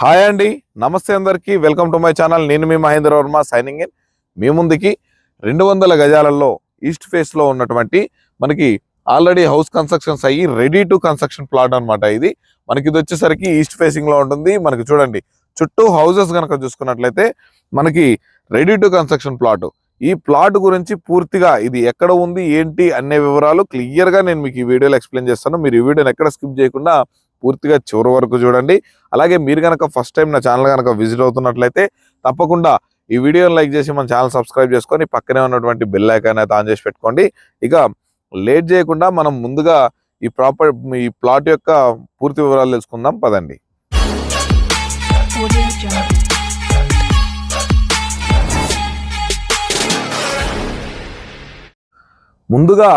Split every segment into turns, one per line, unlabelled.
Hi అండి. నమస్తే అందరికీ. Welcome to my channel. నేను మీ మహేంద్ర వర్మ సైనింగ్ ఇన్. మీ ముందుకి రెండు వందల గజాలలో ఈస్ట్ ఫేస్లో ఉన్నటువంటి మనకి ఆల్రెడీ హౌస్ కన్స్ట్రక్షన్స్ అయ్యి రెడీ టు కన్స్ట్రక్షన్ ప్లాట్ అన్నమాట ఇది. మనకి ఇది వచ్చేసరికి ఈస్ట్ ఫేసింగ్లో ఉంటుంది. మనకి చూడండి చుట్టూ హౌసెస్ కనుక చూసుకున్నట్లయితే మనకి రెడీ టు కన్స్ట్రక్షన్ ప్లాట్. ఈ ప్లాట్ గురించి పూర్తిగా ఇది ఎక్కడ ఉంది ఏంటి అనే వివరాలు క్లియర్గా నేను మీకు ఈ వీడియోలో ఎక్స్ప్లెయిన్ చేస్తాను. మీరు ఈ వీడియోని ఎక్కడ స్కిప్ చేయకుండా పూర్తిగా చివరి వరకు చూడండి. అలాగే మీరు కనుక ఫస్ట్ టైం నా ఛానల్ కనుక విజిట్ అవుతున్నట్లయితే తప్పకుండా ఈ వీడియోని లైక్ చేసి మన ఛానల్ సబ్స్క్రైబ్ చేసుకొని పక్కనే ఉన్నటువంటి బెల్ ఐకాన్ అయితే ఆన్ చేసి పెట్టుకోండి. ఇక లేట్ చేయకుండా మనం ముందుగా ఈ ప్రాపర్ ఈ ప్లాట్ యొక్క పూర్తి వివరాలు తెలుసుకుందాం. పదండి. ముందుగా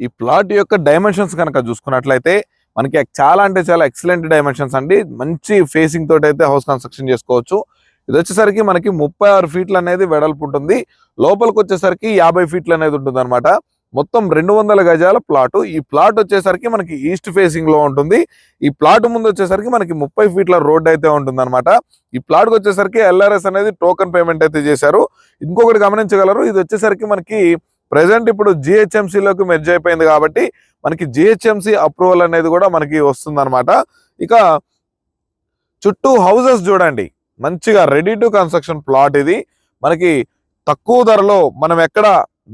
ఈ ప్లాట్ యొక్క డైమెన్షన్స్ కనుక చూసుకున్నట్లయితే మనకి చాలా అంటే చాలా ఎక్సలెంట్ డైమెన్షన్స్ అండి. మంచి ఫేసింగ్ తోటి అయితే హౌస్ కన్స్ట్రక్షన్ చేసుకోవచ్చు. ఇది వచ్చేసరికి మనకి ముప్పై ఆరు ఫీట్లు అనేది వెడల్పు ఉంటుంది. లోపలికి వచ్చేసరికి యాభై ఫీట్లు అనేది ఉంటుంది అనమాట మొత్తం రెండు వందల గజాల ప్లాట్ ఈ ప్లాట్ వచ్చేసరికి మనకి ఈస్ట్ ఫేసింగ్లో ఉంటుంది. ఈ ప్లాట్ ముందు వచ్చేసరికి మనకి ముప్పై ఫీట్ల రోడ్ అయితే ఉంటుంది అనమాట ఈ ప్లాట్ వచ్చేసరికి ఎల్ఆర్ఎస్ అనేది టోకన్ పేమెంట్ అయితే చేశారు. ఇంకొకటి గమనించగలరు ఇది వచ్చేసరికి మనకి ప్రెసెంట్ ఇప్పుడు జిహెచ్ఎంసీలోకి లోకి మెర్జ్ అయిపోయింది కాబట్టి మనకి జిహెచ్ఎంసి అప్రూవల్ అనేది కూడా మనకి వస్తుంది ఇక చుట్టూ హౌసెస్ చూడండి. మంచిగా రెడీ టు కన్స్ట్రక్షన్ ప్లాట్ ఇది. మనకి తక్కువ ధరలో మనం ఎక్కడ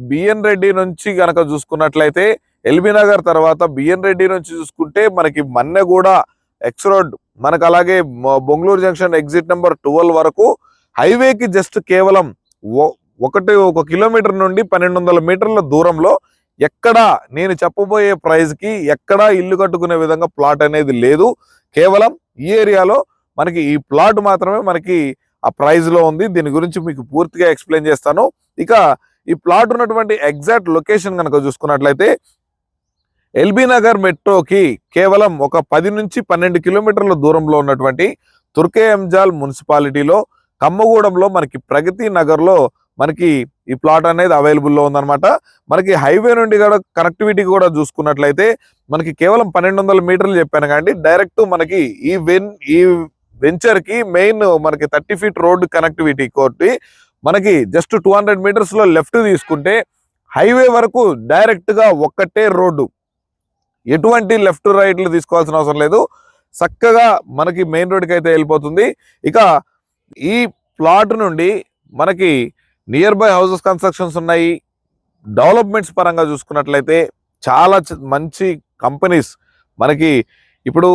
బిఎన్ రెడ్డి నుంచి గనక చూసుకున్నట్లయితే ఎల్బీ నగర్ తర్వాత బిఎన్ రెడ్డి నుంచి చూసుకుంటే మనకి మన్నెగూడ ఎక్స్ రోడ్ మనకు అలాగే Bongloor junction exit number twelve వరకు హైవేకి జస్ట్ కేవలం ఒ- ఒకటి ఒక కిలోమీటర్ నుండి పన్నెండు వందల మీటర్ల దూరంలో ఎక్కడ నేను చెప్పబోయే ప్రైజ్కి ఎక్కడా ఇల్లు కట్టుకునే విధంగా ప్లాట్ అనేది లేదు. కేవలం ఈ ఏరియాలో మనకి ఈ ప్లాట్ మాత్రమే మనకి ఆ ప్రైజ్లో ఉంది. దీని గురించి మీకు పూర్తిగా ఎక్స్ప్లెయిన్ చేస్తాను. ఇక ఈ ప్లాట్ ఉన్నటువంటి ఎగ్జాక్ట్ లొకేషన్ కనుక చూసుకున్నట్లయితే ఎల్బీ నగర్ మెట్రోకి కేవలం ఒక పది నుంచి పన్నెండు కిలోమీటర్ల దూరంలో ఉన్నటువంటి తుర్కే ఎంజాల్ మున్సిపాలిటీలో కమ్మగూడెంలో మనకి ప్రగతి నగర్లో మనకి ఈ ప్లాట్ అనేది అవైలబుల్లో ఉందన్నమాట. మనకి హైవే నుండి కూడా కనెక్టివిటీ కూడా చూసుకున్నట్లయితే మనకి కేవలం పన్నెండు వందల మీటర్లు చెప్పాను కానీ డైరెక్ట్ మనకి ఈ వెన్ ఈ వెంచర్కి మెయిన్ మనకి థర్టీ ఫీట్ రోడ్ కనెక్టివిటీ కోటి మనకి జస్ట్ టూ హండ్రెడ్ మీటర్స్లో లెఫ్ట్ తీసుకుంటే హైవే వరకు డైరెక్ట్గా ఒక్కటే రోడ్డు. ఎటువంటి లెఫ్ట్ రైట్లు తీసుకోవాల్సిన అవసరం లేదు. చక్కగా మనకి మెయిన్ రోడ్కి అయితే వెళ్ళిపోతుంది. ఇక ఈ ప్లాట్ నుండి మనకి నియర్ బై హౌసెస్ కన్స్ట్రక్షన్స్ ఉన్నాయి. డెవలప్మెంట్స్ పరంగా చూసుకున్నట్లయితే చాలా మంచి కంపెనీస్ మనకి ఇప్పుడు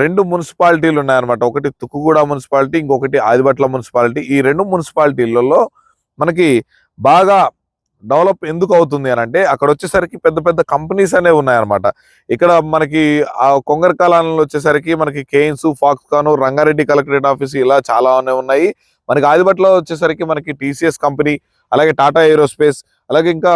రెండు మున్సిపాలిటీలు ఉన్నాయన్నమాట. ఒకటి తుక్కుగూడ మున్సిపాలిటీ ఇంకొకటి ఆదిబట్ల మున్సిపాలిటీ. ఈ రెండు మున్సిపాలిటీలలో మనకి బాగా డెవలప్ ఎందుకు అవుతుంది అని అంటే అక్కడ వచ్చేసరికి పెద్ద పెద్ద కంపెనీస్ అనేవి ఉన్నాయన్నమాట. ఇక్కడ మనకి ఆ కొంగర్ కాలంలో వచ్చేసరికి మనకి Kaynes Foxconn Rangareddy collectorate office ఇలా చాలానే ఉన్నాయి. మనకి ఆదిబట్లో వచ్చేసరికి మనకి టీసీఎస్ కంపెనీ అలాగే టాటా ఏరోస్పేస్ అలాగే ఇంకా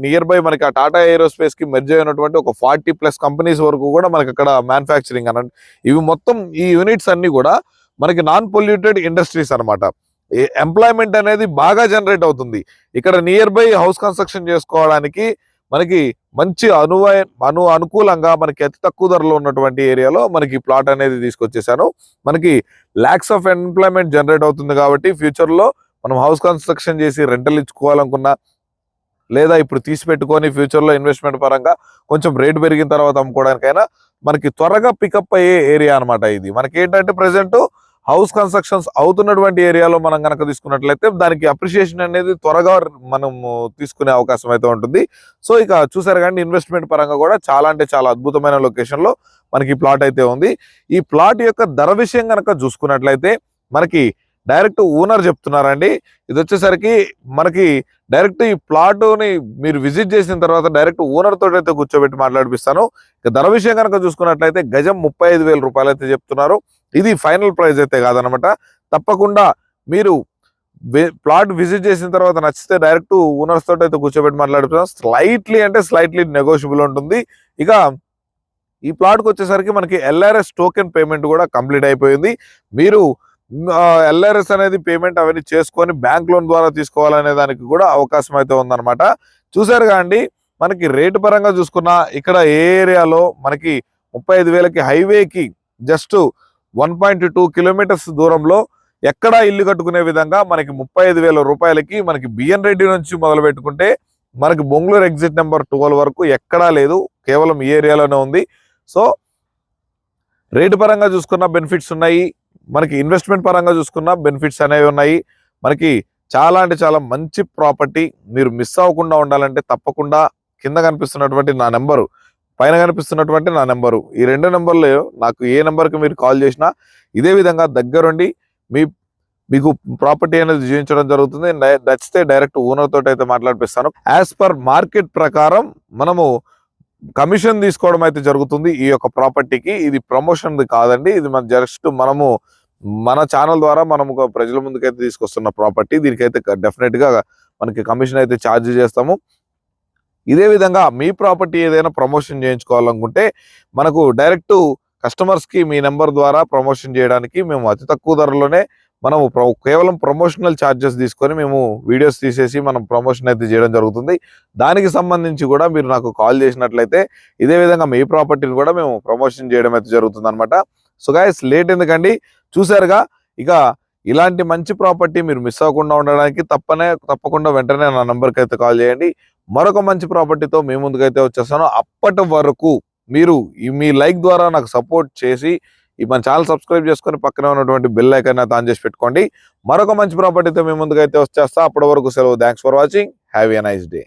నియర్ బై మనకి ఆ టాటా ఏరోస్పేస్కి మెర్జ్ అయినటువంటి ఒక ఫార్టీ ప్లస్ కంపెనీస్ వరకు కూడా మనకి అక్కడ మ్యానుఫ్యాక్చరింగ్ అన్న ఇవి మొత్తం ఈ యూనిట్స్ అన్నీ కూడా మనకి నాన్ పొల్యూటెడ్ ఇండస్ట్రీస్ అనమాట ఎంప్లాయ్మెంట్ అనేది బాగా జనరేట్ అవుతుంది. ఇక్కడ నియర్ బై హౌస్ కన్స్ట్రక్షన్ చేసుకోవడానికి మనకి మంచి అనువై అను అనుకూలంగా మనకి అతి తక్కువ ధరలో ఉన్నటువంటి ఏరియాలో మనకి ప్లాట్ అనేది తీసుకొచ్చేసాను. మనకి ల్యాక్స్ ఆఫ్ ఎంప్లాయ్మెంట్ జనరేట్ అవుతుంది కాబట్టి ఫ్యూచర్లో మనం హౌస్ కన్స్ట్రక్షన్ చేసి రెంటల్ ఇచ్చుకోవాలనుకున్నా లేదా ఇప్పుడు తీసి పెట్టుకొని ఫ్యూచర్లో ఇన్వెస్ట్మెంట్ పరంగా కొంచెం రేట్ పెరిగిన తర్వాత అమ్ముకోవడానికైనా మనకి త్వరగా పికప్ అయ్యే ఏరియా అన్నమాట ఇది. మనకి ఏంటంటే ప్రెసెంట్ హౌస్ కన్స్ట్రక్షన్స్ అవుతున్నటువంటి ఏరియాలో మనం కనుక తీసుకున్నట్లయితే దానికి అప్రిషియేషన్ అనేది త్వరగా మనం తీసుకునే అవకాశం అయితే ఉంటుంది. సో ఇక చూసారు కానీ ఇన్వెస్ట్మెంట్ పరంగా కూడా చాలా అంటే చాలా అద్భుతమైన లొకేషన్లో మనకి ప్లాట్ అయితే ఉంది. ఈ ప్లాట్ యొక్క ధర విషయం కనుక చూసుకున్నట్లయితే మనకి డైరెక్ట్ ఓనర్ చెప్తున్నారండి. ఇది వచ్చేసరికి మనకి డైరెక్ట్ ఈ ప్లాట్ని మీరు విజిట్ చేసిన తర్వాత డైరెక్ట్ ఓనర్ తోటి అయితే కూర్చోబెట్టి మాట్లాడిపిస్తాను. ఇక ధర విషయం కనుక చూసుకున్నట్లయితే గజం ముప్పై ఐదు రూపాయలు అయితే చెప్తున్నారు. ఇది ఫైనల్ ప్రైజ్ అయితే కాదనమాట. తప్పకుండా మీరు ప్లాట్ విజిట్ చేసిన తర్వాత నచ్చితే డైరెక్ట్ ఓనర్స్ తోటి అయితే కూర్చోబెట్టి మాట్లాడుతున్నాం స్లైట్లీ అంటే స్లైట్లీ నెగోషియబుల్ ఉంటుంది. ఇక ఈ ప్లాట్కి వచ్చేసరికి మనకి ఎల్ఆర్ఎస్ టోకెన్ పేమెంట్ కూడా కంప్లీట్ అయిపోయింది. మీరు ఎల్ఆర్ఎస్ అనేది పేమెంట్ అవన్నీ చేసుకొని బ్యాంక్ లోన్ ద్వారా తీసుకోవాలనే దానికి కూడా అవకాశం అయితే ఉందన్నమాట. చూసారు కాండి మనకి రేటు పరంగా చూసుకున్నా ఇక్కడ ఏ ఏరియాలో మనకి ముప్పై ఐదు వేలకి హైవేకి just one point two kilometres దూరంలో ఎక్కడా ఇల్లు కట్టుకునే విధంగా మనకి ముప్పై ఐదు వేల రూపాయలకి మనకి బిఎన్ రెడ్డి నుంచి మొదలు పెట్టుకుంటే మనకి బొంగళూరు ఎగ్జిట్ నెంబర్ ట్వెల్వ్ వరకు ఎక్కడా లేదు కేవలం ఈ ఏరియాలోనే ఉంది. సో రేటు పరంగా చూసుకున్న బెనిఫిట్స్ ఉన్నాయి మనకి ఇన్వెస్ట్మెంట్ పరంగా చూసుకున్న బెనిఫిట్స్ అనేవి ఉన్నాయి. మనకి చాలా అంటే చాలా మంచి ప్రాపర్టీ మీరు మిస్ అవ్వకుండా ఉండాలంటే తప్పకుండా కింద కనిపిస్తున్నటువంటి నా నెంబరు పైన కనిపిస్తున్నటువంటి నా నెంబరు. ఈ రెండు నెంబర్లో నాకు ఏ నెంబర్కి మీరు కాల్ చేసినా ఇదే విధంగా దగ్గరుండి మీ మీకు ప్రాపర్టీ అనేది జీవించడం జరుగుతుంది. నచ్చితే డైరెక్ట్ ఓనర్ తోటి అయితే మాట్లాడిపిస్తాను. యాజ్ పర్ మార్కెట్ ప్రకారం మనము కమిషన్ తీసుకోవడం అయితే జరుగుతుంది. ఈ యొక్క ప్రాపర్టీకి ఇది ప్రమోషన్ కాదండి. ఇది మన జస్ట్ మనము మన ఛానల్ ద్వారా మనము ప్రజల ముందుకైతే తీసుకొస్తున్న ప్రాపర్టీ. దీనికైతే డెఫినెట్గా మనకి కమిషన్ అయితే ఛార్జ్ చేస్తాము. ఇదే విధంగా మీ ప్రాపర్టీ ఏదైనా ప్రమోషన్ చేయించుకోవాలనుకుంటే మనకు డైరెక్ట్ కస్టమర్స్కి మీ నెంబర్ ద్వారా ప్రమోషన్ చేయడానికి మేము అతి తక్కువ ధరలోనే మనము కేవలం ప్రమోషనల్ ఛార్జెస్ తీసుకొని మేము వీడియోస్ తీసేసి మనం ప్రమోషన్ అయితే చేయడం జరుగుతుంది. దానికి సంబంధించి కూడా మీరు నాకు కాల్ చేసినట్లయితే ఇదే విధంగా మీ ప్రాపర్టీని కూడా మేము ప్రమోషన్ చేయడం అయితే జరుగుతుంది అనమాట సో గాయస్ లేట్ ఎందుకండి? చూసారుగా ఇక ఇలాంటి మంచి ప్రాపర్టీ మీరు మిస్ అవ్వకుండా ఉండడానికి తప్పనే తప్పకుండా వెంటనే నా నెంబర్కి అయితే కాల్ చేయండి. మరొక మంచి ప్రాపర్టీతో మీ ముందుకైతే వచ్చేస్తాను. అప్పటి వరకు మీరు ఈ మీ లైక్ ద్వారా నాకు సపోర్ట్ చేసి ఈ మన ఛానల్ సబ్స్క్రైబ్ చేసుకొని పక్కనే ఉన్నటువంటి బిల్ ఐకాన్ అయితే ఆన్ చేసి పెట్టుకోండి. మరొక మంచి ప్రాపర్టీతో మీ ముందుకైతే వచ్చేస్తా. అప్పటి వరకు సెలవు. Thanks for watching have a nice day